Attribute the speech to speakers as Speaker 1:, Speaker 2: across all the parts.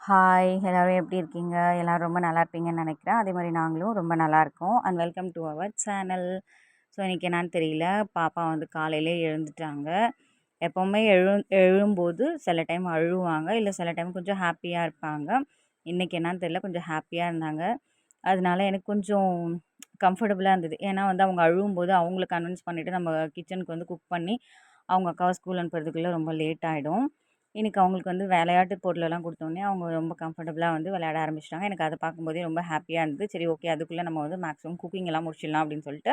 Speaker 1: Hi எல்லோரும் எப்படி இருக்கீங்க? எல்லோரும் ரொம்ப நல்லா இருப்பீங்கன்னு நினைக்கிறேன். அதே மாதிரி நாங்களும் ரொம்ப நல்லா இருக்கோம். And welcome to our channel so இன்றைக்கி என்னான்னு தெரியல. பாப்பா வந்து காலையிலே எழுந்துட்டாங்க. எப்போவுமே எழு எழும்போது சில டைம் அழுவாங்க. இல்லை சில டைம் கொஞ்சம் ஹாப்பியாக இருப்பாங்க. இன்றைக்கி என்னான்னு தெரியல. கொஞ்சம் ஹாப்பியாக இருந்தாங்க. அதனால எனக்கு கொஞ்சம் கம்ஃபர்டபுளாக இருந்தது. ஏன்னா வந்து அவங்க அழுவும்போது அவங்கள கன்வின்ஸ் பண்ணிவிட்டு நம்ம கிச்சனுக்கு வந்து குக் பண்ணி அவங்க அக்காவை ஸ்கூல் அனுப்புறதுக்குள்ளே ரொம்ப லேட் ஆகிடும் இன்றைக்கி அவங்களுக்கு வந்து விளையாட்டு பொருளெல்லாம் கொடுத்தோன்னே அவங்க ரொம்ப கம்ஃபர்டபுளாக வந்து விளையாட ஆரம்பிச்சிட்டாங்க. எனக்கு அதை பார்க்கும்போதே ரொம்ப ஹாப்பியாக இருந்தது. சரி ஓகே அதுக்குள்ளே நம்ம வந்து மேக்ஸிமம் குக்கிங் எல்லாம் முடிச்சிடலாம் அப்படின்னு சொல்லிட்டு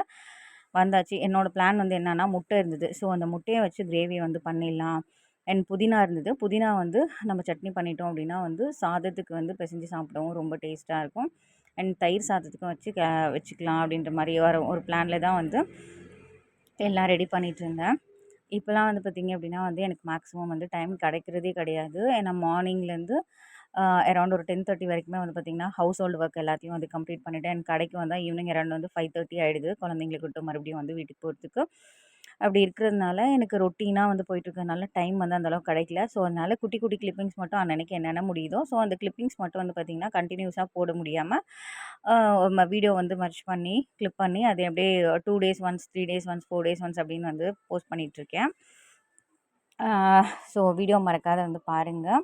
Speaker 1: வந்தாச்சு. என்னோடய பிளான் வந்து என்னென்னா முட்டை இருந்தது. ஸோ அந்த முட்டையை வச்சு கிரேவி வந்து பண்ணிடலாம். அண்ட் புதினா இருந்தது. புதினா வந்து நம்ம சட்னி பண்ணிட்டோம் அப்படின்னா வந்து சாதத்துக்கு வந்து பிசைஞ்சு சாப்பிடவும் ரொம்ப டேஸ்ட்டாக இருக்கும். அண்ட் தயிர் சாதத்துக்கும் வச்சு க வச்சுக்கலாம் அப்படின்ற மாதிரி வர ஒரு பிளானில் தான் வந்து எல்லாம் ரெடி பண்ணிகிட்டு இருந்தேன். இப்போலாம் வந்து பார்த்திங்க அப்படின்னா வந்து எனக்கு மேக்ஸிமம் வந்து டைம் கிடைக்கிறதே கிடையாது. ஏன்னா மார்னிங்லேருந்து அரௌண்ட் ஒரு டென் தேர்ட்டி வரைக்குமே வந்து பார்த்திங்கன்னா ஹவுஸ் ஹோல்டு ஒர்க் எல்லாத்தையும் வந்து கம்ப்ளீட் பண்ணிவிட்டு எனக்கு கடைக்கு வந்தால் ஈவினிங் அரௌண்ட் வந்து ஃபைவ் தேர்ட்டி ஆகிடுது குழந்தைங்களை மறுபடியும் வந்து வீட்டுக்கு போகிறதுக்கு அப்படி இருக்கிறதுனால எனக்கு ரொட்டீனாக வந்து போயிட்டுருக்கனால டைம் வந்து அந்தளவுக்கு கிடைக்கல. ஸோ அதனால் குட்டி குட்டி கிளிப்பிங்ஸ் மட்டும் அன்னன்னைக்கு என்னென்ன முடியுதோ ஸோ அந்த கிளிப்பிங்ஸ் மட்டும் வந்து பார்த்திங்கன்னா கண்டினியூஸாக போட முடியாமல் வீடியோ வந்து மர்ச் பண்ணி கிளிப் பண்ணி அதை அப்படியே two days once three days once four days once அப்படின்னு வந்து போஸ்ட் பண்ணிகிட்ருக்கேன் ஸோ வீடியோ மறக்காத வந்து பாருங்கள்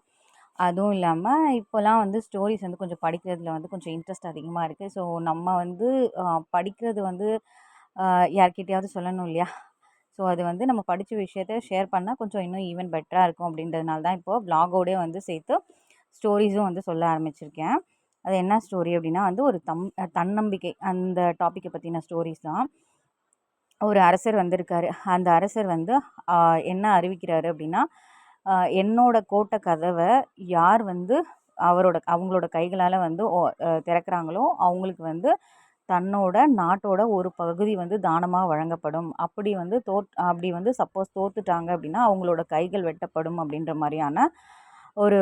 Speaker 1: அதுவும் இல்லாமல் இப்போலாம் வந்து ஸ்டோரிஸ் வந்து கொஞ்சம் படிக்கிறதுல வந்து கொஞ்சம் இன்ட்ரெஸ்ட் அதிகமாக இருக்குது ஸோ நம்ம வந்து படிக்கிறது வந்து யார்கிட்டையாவது சொல்லணும் இல்லையா? ஸோ அது வந்து நம்ம படித்த விஷயத்த ஷேர் பண்ணால் கொஞ்சம் இன்னும் ஈவன் பெட்டராக இருக்கும் அப்படின்றதுனால தான் இப்போது வ்ளாகோடே வந்து சேர்த்து ஸ்டோரிஸும் வந்து சொல்ல ஆரம்பிச்சிருக்கேன். அது என்ன ஸ்டோரி அப்படின்னா வந்து ஒரு தம் தன்னம்பிக்கை அந்த டாப்பிக்கை பற்றின ஸ்டோரிஸ் தான். ஒரு அரசர் வந்திருக்காரு. அந்த அரசர் வந்து என்ன அறிவிக்கிறாரு அப்படின்னா என்னோட கோட்டை கதவை யார் வந்து அவரோட அவங்களோட கைகளால் வந்து திறக்கிறாங்களோ அவங்களுக்கு வந்து தன்னோட நாட்டோட ஒரு பகுதி வந்து தானமாக வழங்கப்படும். அப்படி வந்து தோற் அப்படி வந்து சப்போஸ் தோற்றுட்டாங்க அப்படின்னா அவங்களோட கைகள் வெட்டப்படும் அப்படின்ற மாதிரியான ஒரு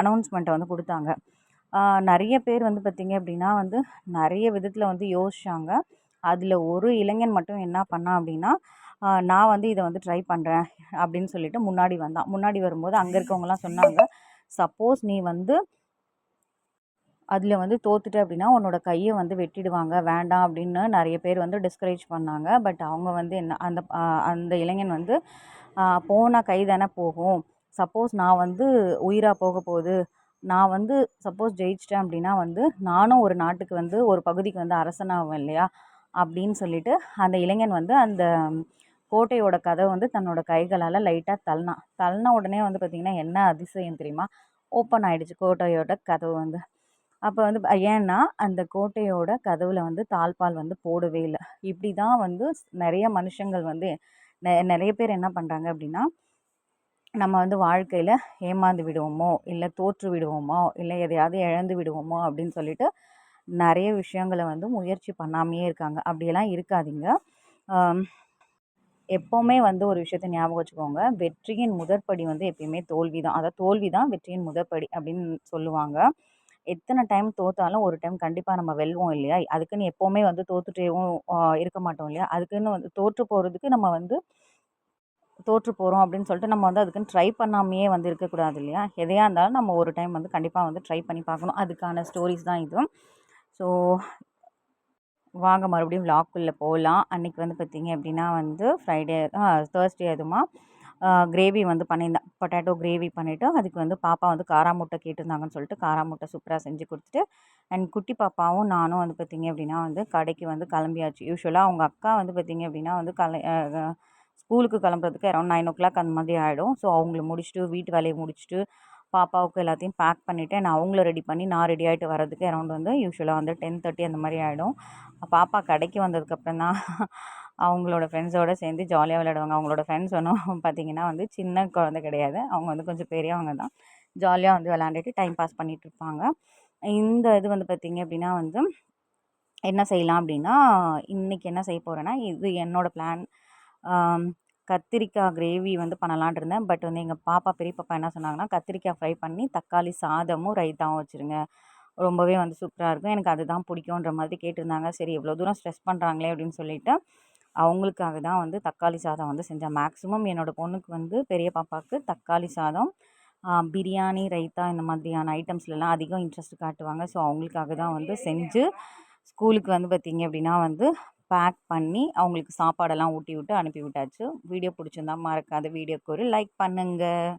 Speaker 1: அனௌன்ஸ்மெண்ட்டை வந்து கொடுத்தாங்க. நிறைய பேர் வந்து பார்த்திங்க அப்படின்னா வந்து நிறைய விதத்தில் வந்து யோசித்தாங்க அதில் ஒரு இளைஞன் மட்டும் என்ன பண்ணான் அப்படின்னா நான் வந்து இதை வந்து ட்ரை பண்ணுறேன் அப்படின்னு சொல்லிட்டு முன்னாடி வந்தான். முன்னாடி வரும்போது அங்கே இருக்கவங்கலாம் சொன்னாங்க சப்போஸ் நீ வந்து அதில் வந்து தோத்துட்ட அப்படின்னா உன்னோட கையை வந்து வெட்டிடுவாங்க வேண்டாம் அப்படின்னு நிறைய பேர் வந்து டிஸ்கரேஜ் பண்ணாங்க. பட் அவங்க வந்து என்ன அந்த அந்த இளைஞன் வந்து போனால் கை தானே போகும். சப்போஸ் நான் வந்து உயிராக போக போகுது நான் வந்து சப்போஸ் ஜெயிச்சிட்டேன் அப்படின்னா வந்து நானும் ஒரு நாட்டுக்கு வந்து ஒரு பகுதிக்கு வந்து அரசனாவேன் இல்லையா? அப்படின்னு சொல்லிட்டு அந்த இளைஞன் வந்து அந்த கோட்டையோட கதவை வந்து தன்னோட கைகளால் லைட்டாக தள்ளினான். தள்ளின உடனே வந்து பார்த்திங்கன்னா என்ன அதிசயம் தெரியுமா? ஓப்பன் ஆகிடுச்சு கோட்டையோட கதவு வந்து. அப்போ வந்து ஏன்னா அந்த கோட்டையோட கதவில் வந்து தாழ்பால் வந்து போடவே இல்லை. இப்படி தான் வந்து நிறைய மனுஷங்கள் வந்து நெ நிறைய பேர் என்ன பண்ணுறாங்க அப்படின்னா நம்ம வந்து வாழ்க்கையில் ஏமாந்து விடுவோமோ இல்லை தோற்று விடுவோமோ இல்லை எதையாவது இழந்து விடுவோமோ அப்படின்னு சொல்லிட்டு நிறைய விஷயங்களை வந்து முயற்சி பண்ணாமையே இருக்காங்க. அப்படியெல்லாம் இருக்காதீங்க. எப்போவுமே வந்து ஒரு விஷயத்த ஞாபகம் வச்சுக்கோங்க. வெற்றியின் முதற்படி வந்து எப்பயுமே தோல்வி தான் அதாவது தோல்வி தான் வெற்றியின் முதற்படி அப்படின்னு சொல்லுவாங்க. எத்தனை டைம் தோற்றாலும் ஒரு டைம் கண்டிப்பாக நம்ம வெல்வோம் இல்லையா? அதுக்குன்னு எப்போவுமே வந்து தோற்றுட்டேவும் இருக்க மாட்டோம் இல்லையா? அதுக்குன்னு வந்து தோற்று போகிறதுக்கு நம்ம வந்து தோற்று போகிறோம் அப்படின்னு சொல்லிட்டு நம்ம வந்து அதுக்குன்னு ட்ரை பண்ணாமையே வந்து இருக்கக்கூடாது இல்லையா? எதையாக இருந்தாலும் நம்ம ஒரு டைம் வந்து கண்டிப்பாக வந்து ட்ரை பண்ணி பார்க்கணும். அதுக்கான ஸ்டோரிஸ் தான் இதுவும். ஸோ வாங்க மறுபடியும் விளாக்குள்ளே போகலாம். அன்றைக்கி வந்து பார்த்திங்க அப்படின்னா வந்து ஃப்ரைடே தேர்ஸ்டே அதுமா கிரேவி வந்து பண்ணியிருந்தேன். பொட்டேட்டோ கிரேவி பண்ணிவிட்டு அதுக்கு வந்து பாப்பா வந்து காரா முட்டை கேட்டிருந்தாங்கன்னு சொல்லிட்டு காரா முட்டை சூப்பராக செஞ்சு கொடுத்துட்டு அண்ட் குட்டி பாப்பாவும் நானும் வந்து பார்த்திங்க அப்படின்னா வந்து கடைக்கு வந்து கிளம்பியாச்சு. யூஸ்வலாக அவங்க அக்கா வந்து பார்த்திங்க அப்படின்னா வந்து கலை ஸ்கூலுக்கு கிளம்புறதுக்கு அரௌண்ட் நைன் ஓ கிளாக் அந்த மாதிரி ஆகிடும் ஸோ அவங்கள முடிச்சுட்டு வீட்டு வேலையை முடிச்சுட்டு பாப்பாவுக்கு எல்லாத்தையும் பேக் பண்ணிவிட்டு நான் அவங்கள ரெடி பண்ணி நான் ரெடி ஆகிட்டு வரதுக்கு அரௌண்ட் வந்து யூஸ்வலாக வந்து டென் தேர்ட்டி அந்த மாதிரி ஆகிடும் பாப்பா கடைக்கு வந்ததுக்கப்புறம் தான் அவங்களோட ஃப்ரெண்ட்ஸோடு சேர்ந்து ஜாலியாக விளையாடுவாங்க. அவங்களோட ஃப்ரெண்ட்ஸ் ஒன்றும் பார்த்திங்கன்னா வந்து சின்ன குழந்த கிடையாது. அவங்க வந்து கொஞ்சம் பெரியவங்க தான். ஜாலியாக வந்து விளாண்டுட்டு டைம் பாஸ் பண்ணிகிட்டு இருப்பாங்க. இந்த இது வந்து பார்த்திங்க அப்படின்னா வந்து என்ன செய்யலாம் அப்படின்னா இன்றைக்கி என்ன செய்ய போகிறேன்னா இது என்னோடய பிளான் கத்திரிக்காய் கிரேவி வந்து பண்ணலான்ட்டு இருந்தேன். பட் வந்து எங்கள் பாப்பா பெரிய பாப்பா என்ன சொன்னாங்கன்னா கத்திரிக்காய் ஃப்ரை பண்ணி தக்காளி சாதமும் ரைத்தாவும் வச்சுருங்க. ரொம்பவே வந்து சூப்பராக இருக்கும். எனக்கு அதுதான் பிடிக்குன்ற மாதிரி கேட்டிருந்தாங்க. சரி இவ்வளோ தூரம் ஸ்ட்ரெஸ் பண்ணுறாங்களே அப்படின்னு சொல்லிவிட்டு அவங்களுக்காக தான் வந்து தக்காளி சாதம் வந்து செஞ்சேன். மேக்ஸிமம் என்னோடய பொண்ணுக்கு வந்து பெரிய பாப்பாவுக்கு தக்காளி சாதம் பிரியாணி ரைத்தா இந்த மாதிரியான ஐட்டம்ஸ்லலாம் அதிகம் இன்ட்ரெஸ்ட் காட்டுவாங்க. ஸோ அவங்களுக்காக தான் வந்து செஞ்சு ஸ்கூலுக்கு வந்து பார்த்திங்க அப்படின்னா வந்து பேக் பண்ணி அவங்களுக்கு சாப்பாடெல்லாம் ஊட்டி விட்டு அனுப்பி விட்டாச்சு வீடியோ பிடிச்சிருந்தா மறக்காத வீடியோக்கு ஒரு லைக் பண்ணுங்கள்